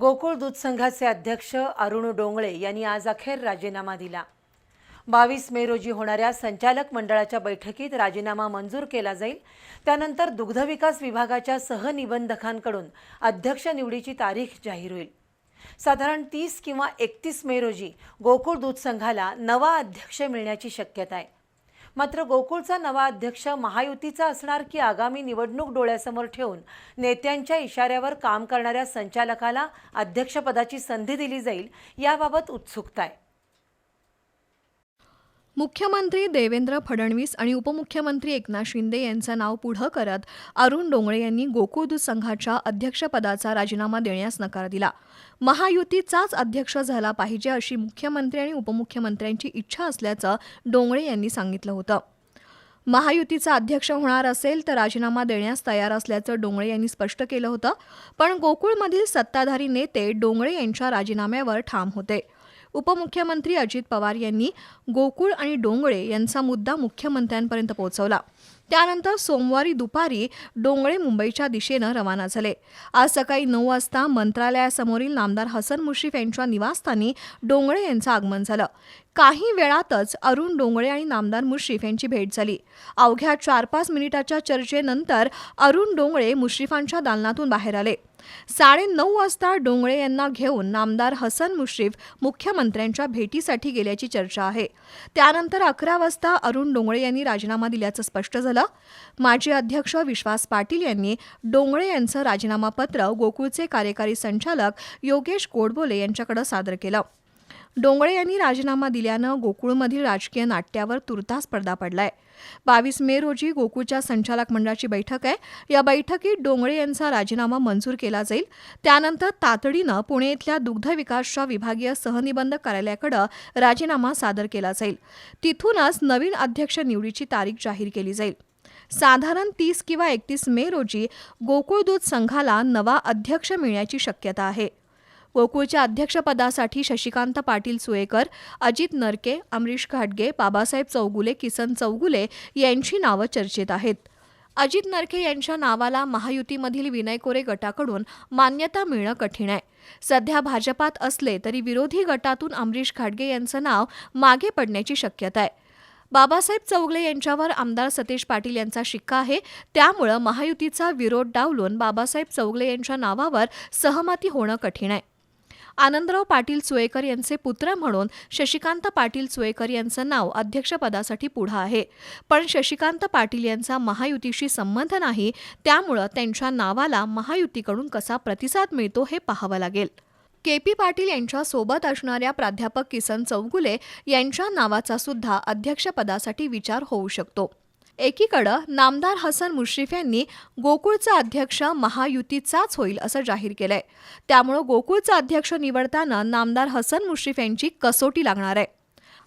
गोकुळ दूध संघाचे अध्यक्ष अरुण डोंगळे यांनी आज अखेर राजीनामा दिला. बावीस मे रोजी होणाऱ्या संचालक मंडळाच्या बैठकीत राजीनामा मंजूर केला जाईल. त्यानंतर दुग्धविकास विभागाच्या सहनिबंधकांकडून अध्यक्ष निवडीची तारीख जाहीर होईल. साधारण तीस किंवा एकतीस मे रोजी गोकुळ दूध संघाला नवा अध्यक्ष मिळण्याची शक्यता आहे. मात्र गोकुळचा नवा अध्यक्ष महायुतीचा असणार की आगामी निवडणूक डोळ्यासमोर ठेवून नेत्यांच्या इशाऱ्यावर काम करणाऱ्या संचालकाला अध्यक्षपदाची संधी दिली जाईल याबाबत उत्सुकता आहे मुख्यमंत्री देवेंद्र फडणवीस आणि उपमुख्यमंत्री एकनाथ शिंदे यांचं नाव पुढं करत अरुण डोंगळे यांनी गोकुळ दूध संघाच्या अध्यक्षपदाचा राजीनामा देण्यास नकार दिला. महायुतीचाच अध्यक्ष झाला पाहिजे अशी मुख्यमंत्री आणि उपमुख्यमंत्र्यांची इच्छा असल्याचं डोंगळे यांनी सांगितलं होतं. महायुतीचा अध्यक्ष होणार असेल तर राजीनामा देण्यास तयार असल्याचं डोंगळे यांनी स्पष्ट केलं होतं पण गोकुळमधील सत्ताधारी नेते डोंगळे यांच्या राजीनाम्यावर ठाम होते. उपमुख्यमंत्री अजित पवार यांनी गोकुळ आणि डोंगळे यांचा मुद्दा मुख्यमंत्र्यांपर्यंत पोहोचवला. त्यानंतर सोमवारी दुपारी डोंगळे मुंबईच्या दिशेनं रवाना झाले. आज सकाळी नऊ वाजता मंत्रालयासमोरील नामदार हसन मुश्रीफ यांच्या निवासस्थानी डोंगळे यांचं आगमन झालं. काही वेळातच अरुण डोंगळे आणि नामदार मुश्रीफ यांची भेट झाली. अवघ्या चार पाच मिनिटाच्या चर्चेनंतर अरुण डोंगळे मुश्रीफांच्या दालनातून बाहेर आले. साडे नऊ वाजता डोंगळे यांना घेऊन नामदार हसन मुश्रीफ मुख्यमंत्र्यांच्या भेटीसाठी गेल्याची चर्चा आहे. त्यानंतर अकरा वाजता अरुण डोंगळे यांनी राजीनामा दिल्याचं स्पष्ट झालं. माजी अध्यक्ष विश्वास पाटील यांनी डोंगळे यांचं राजीनामा पत्र गोकुळचे कार्यकारी संचालक योगेश गोडबोले यांच्याकडे सादर केलं. डोंगळे यांनी राजीनामा दिल्यानं गोकुळमधील राजकीय नाट्यावर तुर्तास पडदा पडलाय. बावीस मे रोजी गोकुळच्या संचालक मंडळाची बैठक आहे. या बैठकीत डोंगळे यांचा राजीनामा मंजूर केला जाईल. त्यानंतर तातडीनं पुणे इथल्या दुग्ध विकासच्या विभागीय सहनिबंधक कार्यालयाकडे राजीनामा सादर केला जाईल. तिथूनच नवीन अध्यक्ष निवडीची तारीख जाहीर केली जाईल. साधारण तीस किंवा एकतीस मे रोजी गोकुळ दूध संघाला नवा अध्यक्ष मिळण्याची शक्यता आहे. गोकुळच्या अध्यक्षपदासाठी शशिकांत पाटील सुएकर अजित नरके अमरीश घाटगे बाबासाहेब चौगुले किसन चौगुले यांची नावं चर्चेत आहेत. अजित नरके यांच्या नावाला महायुतीमधील विनय कोरे गटाकडून मान्यता मिळणं कठीण आहे. सध्या भाजपात असले तरी विरोधी गटातून अमरीश घाटगे यांचं नाव मागे पडण्याची शक्यता आहे. बाबासाहेब चौगले यांच्यावर आमदार सतीश पाटील यांचा शिक्का आहे. त्यामुळं महायुतीचा विरोध डावलून बाबासाहेब चौगले यांच्या नावावर सहमती होणं कठीण आहे. आनंदराव पाटील चुएकर यांचे पुत्र म्हणून शशिकांत पाटील चुएकर यांचं नाव अध्यक्षपदासाठी पुढं आहे. पण शशिकांत पाटील यांचा महायुतीशी संबंध नाही त्यामुळं त्यांच्या नावाला महायुतीकडून कसा प्रतिसाद मिळतो हे पाहावं लागेल. के पी पाटील यांच्यासोबत असणाऱ्या प्राध्यापक किसन चौगुले यांच्या नावाचा सुद्धा अध्यक्षपदासाठी विचार होऊ शकतो. एकीकडं नामदार हसन मुश्रीफ यांनी गोकुळचा अध्यक्ष महायुतीचाच होईल असं जाहीर केलंय. त्यामुळं गोकुळचा अध्यक्ष निवडताना नामदार हसन मुश्रीफ यांची कसोटी लागणार आहे.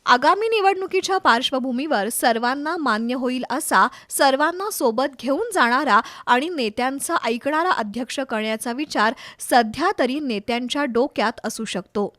आगामी निवडणुकीच्या पार्श्वभूमीवर सर्वांना मान्य होईल असा सर्वांना सोबत घेऊन जाणारा आणि नेत्यांचा ऐकणारा अध्यक्ष करण्याचा विचार सध्या तरी नेत्यांच्या डोक्यात असू शकतो.